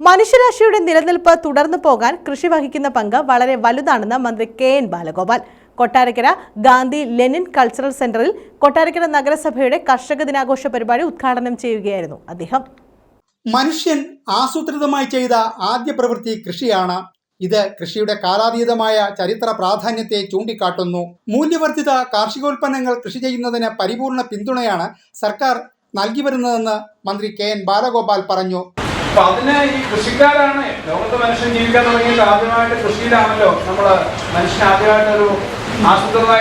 മനുഷ്യരാശിയുടെ നിലനിൽപ്പ് തുടർന്നു പോകാൻ കൃഷി വഹിക്കുന്ന പങ്ക് വളരെ വലുതാണെന്ന് മന്ത്രി K N Balagopal. Kottarakkara Gandhi Lenin cultural സെന്ററിൽ കൊട്ടാരക്കര നഗരസഭയുടെ കർഷക ദിനാഘോഷ പരിപാടി ഉദ്ഘാടനം ചെയ്യുകയായിരുന്നു അദ്ദേഹം. മനുഷ്യൻ ആസൂത്രിതമായി ചെയ്ത ആദ്യ പ്രവൃത്തി കൃഷിയാണ്. ഇത് കൃഷിയുടെ കാലാതീതമായ ചരിത്ര പ്രാധാന്യത്തെ ചൂണ്ടിക്കാട്ടുന്നു. മൂല്യവർദ്ധിത കാർഷികോൽപ്പന്നങ്ങൾ കൃഷി ചെയ്യുന്നതിന് പരിപൂർണ പിന്തുണയാണ് സർക്കാർ നൽകി വരുന്നതെന്ന് മന്ത്രി കെ എൻ ബാലഗോപാൽ പറഞ്ഞു. അപ്പൊ അതിന് ഈ കൃഷിക്കാരാണ് ലോകത്ത് മനുഷ്യൻ ജീവിക്കാൻ തുടങ്ങിയിട്ട് ആദ്യമായിട്ട് കൃഷിയിലാണല്ലോ. നമ്മൾ മനുഷ്യൻ ആദ്യമായിട്ടൊരു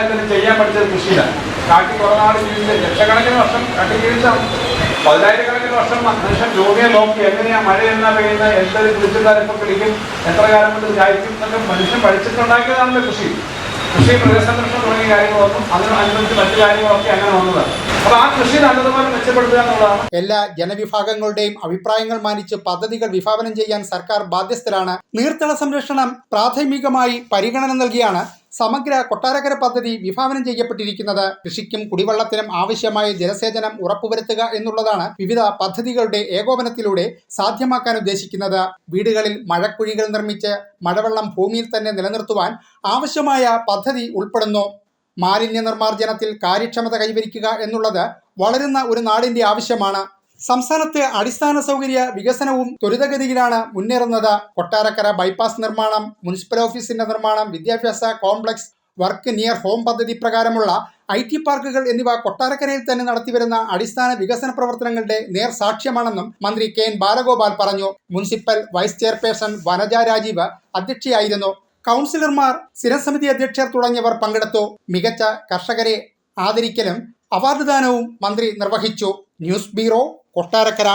തന്നെ ചെയ്യാൻ പഠിച്ചത് കൃഷിയിലാണ്. കാട്ടി കുറേ ജീവിച്ച ലക്ഷക്കണക്കിന് വർഷം കാട്ടി ജീവിച്ച പതിനായിരക്കണക്കിന് വർഷം മനുഷ്യൻ ഭൂമിയെ നോക്കി എങ്ങനെയാ മഴ എന്നാ പെയ്യുന്ന എന്തൊരു കുളിച്ചുകാർ ഇപ്പം പിടിക്കും എത്ര കാലം കൊണ്ട് ചായക്കും എന്നൊക്കെ മനുഷ്യൻ പഠിച്ചിട്ടുണ്ടാക്കിയതാണല്ലോ കൃഷി. കൃഷി മൃഗസംരക്ഷണം തുടങ്ങിയ കാര്യങ്ങളൊന്നും അതിനനുസരിച്ച് മറ്റു കാര്യങ്ങളൊക്കെ അങ്ങനെ വന്നതാണ്. എല്ലാ ജനവിഭാഗങ്ങളുടെയും അഭിപ്രായങ്ങൾ മാനിച്ച് പദ്ധതികൾ വിഭാവനം ചെയ്യാൻ സർക്കാർ ബാധ്യസ്ഥരാണ്. നീർത്തട സംരക്ഷണം പ്രാഥമികമായി പരിഗണന നൽകിയാണ് സമഗ്ര കൊട്ടാരക്കര പദ്ധതി വിഭാവനം ചെയ്യപ്പെട്ടിരിക്കുന്നത്. കൃഷിക്കും കുടിവെള്ളത്തിനും ആവശ്യമായ ജലസേചനം ഉറപ്പുവരുത്തുക എന്നുള്ളതാണ് വിവിധ പദ്ധതികളുടെ ഏകോപനത്തിലൂടെ സാധ്യമാക്കാൻ ഉദ്ദേശിക്കുന്നത്. വീടുകളിൽ മഴക്കുഴികൾ നിർമ്മിച്ച് മഴവെള്ളം ഭൂമിയിൽ തന്നെ നിലനിർത്തുവാൻ ആവശ്യമായ പദ്ധതി ഉൾപ്പെടുന്നു. മാലിന്യ നിർമ്മാർജനത്തിൽ കാര്യക്ഷമത കൈവരിക്കുക എന്നുള്ളത് വളരുന്ന ഒരു നാടിന്റെ ആവശ്യമാണ്. സംസ്ഥാനത്ത് അടിസ്ഥാന സൗകര്യ വികസനവും ത്വരിതഗതിയിലാണ് മുന്നേറുന്നത്. കൊട്ടാരക്കര ബൈപ്പാസ് നിർമ്മാണം മുനിസിപ്പൽ ഓഫീസിന്റെ നിർമ്മാണം വിദ്യാഭ്യാസ കോംപ്ലക്സ് വർക്ക് നിയർ ഹോം പദ്ധതി പ്രകാരമുള്ള ഐ ടി പാർക്കുകൾ എന്നിവ കൊട്ടാരക്കരയിൽ തന്നെ നടത്തിവരുന്ന അടിസ്ഥാന വികസന പ്രവർത്തനങ്ങളുടെ നേർ സാക്ഷ്യമാണെന്നും മന്ത്രി കെ എൻ ബാലഗോപാൽ പറഞ്ഞു. Municipal vice chairperson Vanaja Rajeev അധ്യക്ഷയായിരുന്നു. കൗൺസിലർമാർ സ്ഥിരസമിതി അധ്യക്ഷർ തുടങ്ങിയവർ പങ്കെടുത്തു. മികച്ച കർഷകരെ ആദരിക്കലും അവാർഡ് ദാനവും മന്ത്രി നിർവഹിച്ചു. News bureau Kottarakkara.